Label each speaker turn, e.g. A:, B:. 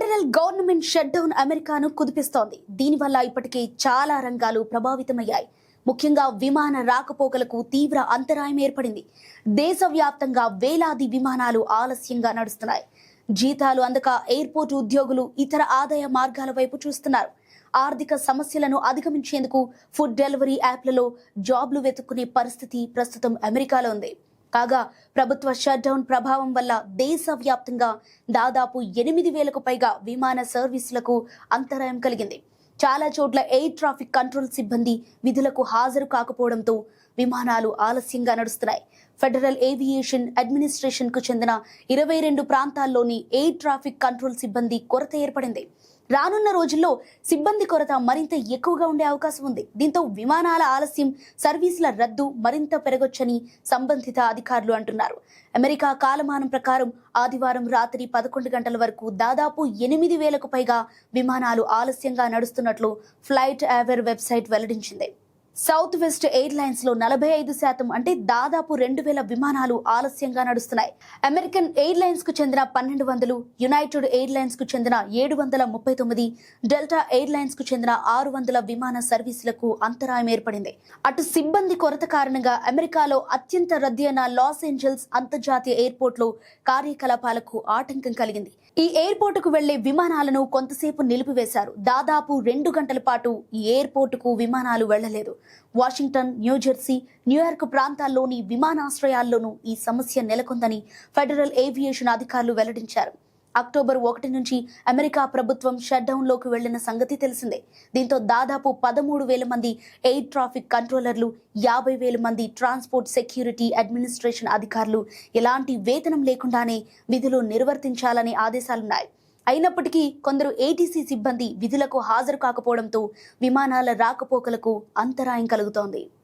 A: Federal government shut down అమెరికాను కుదిపిస్తోంది. దీనివల్ల ఇప్పటికే చాలా రంగాలు ప్రభావితమయ్యాయి. ముఖ్యంగా విమాన రాకపోకలకు తీవ్ర అంతరాయం ఏర్పడింది. దేశవ్యాప్తంగా వేలాది విమానాలు ఆలస్యంగా నడుస్తున్నాయి. జీతాలు అందక ఎయిర్పోర్ట్ ఉద్యోగులు ఇతర ఆదాయ మార్గాల వైపు చూస్తున్నారు. ఆర్థిక సమస్యలను అధిగమించేందుకు ఫుడ్ డెలివరీ యాప్లలో జాబ్లు వెతుక్కునే పరిస్థితి ప్రస్తుతం అమెరికాలో ఉంది. కాగా ప్రభుత్వ షట్డౌన్ ప్రభావం వల్ల దేశవ్యాప్తంగా దాదాపు ఎనిమిది వేలకు పైగా విమాన సర్వీసులకు అంతరాయం కలిగింది. చాలా చోట్ల ఎయిర్ ట్రాఫిక్ కంట్రోల్ సిబ్బంది విధులకు హాజరు కాకపోవడంతో విమానాలు ఆలస్యంగా నడుస్తున్నాయి. ఫెడరల్ ఏవియేషన్ అడ్మినిస్ట్రేషన్కు చెందిన ఇరవై రెండు ప్రాంతాల్లోని ఎయిర్ ట్రాఫిక్ కంట్రోల్ సిబ్బంది కొరత ఏర్పడింది. రానున్న రోజుల్లో సిబ్బంది కొరత మరింత ఎక్కువగా ఉండే అవకాశం ఉంది. దీంతో విమానాల ఆలస్యం సర్వీసుల రద్దు మరింత పెరగొచ్చని సంబంధిత అధికారులు అంటున్నారు. అమెరికా కాలమానం ప్రకారం ఆదివారం రాత్రి పదకొండు గంటల వరకు దాదాపు ఎనిమిది వేలకు పైగా విమానాలు ఆలస్యంగా నడుస్తున్నట్లు ఫ్లైట్ యావర్ వెబ్సైట్ వెల్లడించింది. సౌత్ వెస్ట్ ఎయిర్లైన్స్లో నలభై ఐదు శాతం అంటే దాదాపు రెండు వేల విమానాలు ఆలస్యంగా నడుస్తున్నాయి. అమెరికన్ ఎయిర్లైన్స్కు చెందిన పన్నెండు వందలు యునైటెడ్ ఎయిర్లైన్స్కు చెందిన ఏడు వందల ముప్పై తొమ్మిది డెల్టా ఎయిర్లైన్స్కు చెందిన ఆరు వందల విమాన సర్వీసులకు అంతరాయం ఏర్పడింది. అటు సిబ్బంది కొరత కారణంగా అమెరికాలో అత్యంత రద్దీ అయిన లాస్ ఏంజల్స్ అంతర్జాతీయ ఎయిర్పోర్ట్లో కార్యకలాపాలకు ఆటంకం కలిగింది. ఈ ఎయిర్పోర్టుకు వెళ్ళే విమానాలను కొంతసేపు నిలిపివేశారు. దాదాపు రెండు గంటల పాటు ఈ ఎయిర్పోర్టుకు విమానాలు వెళ్ళలేదు వాషింగ్టన్ న్యూజెర్సీ న్యూయార్క్ ప్రాంతాల్లోని విమానాశ్రయాల్లోనూ ఈ సమస్య నెలకొందని ఫెడరల్ ఏవియేషన్ అధికారులు వెల్లడించారు. అక్టోబర్ ఒకటి నుంచి అమెరికా ప్రభుత్వం షట్డౌన్లోకి వెళ్ళిన సంగతి తెలిసిందే. దీంతో దాదాపు పదమూడు వేల మంది ఎయిర్ ట్రాఫిక్ కంట్రోలర్లు యాభై వేల మంది ట్రాన్స్పోర్ట్ సెక్యూరిటీ అడ్మినిస్ట్రేషన్ అధికారులు ఎలాంటి వేతనం లేకుండానే విధులు నిర్వర్తించాలనే ఆదేశాలున్నాయి. అయినప్పటికీ కొందరు ఏటీసీ సిబ్బంది విధులకు హాజరు కాకపోవడంతో విమానాల రాకపోకలకు అంతరాయం కలుగుతోంది.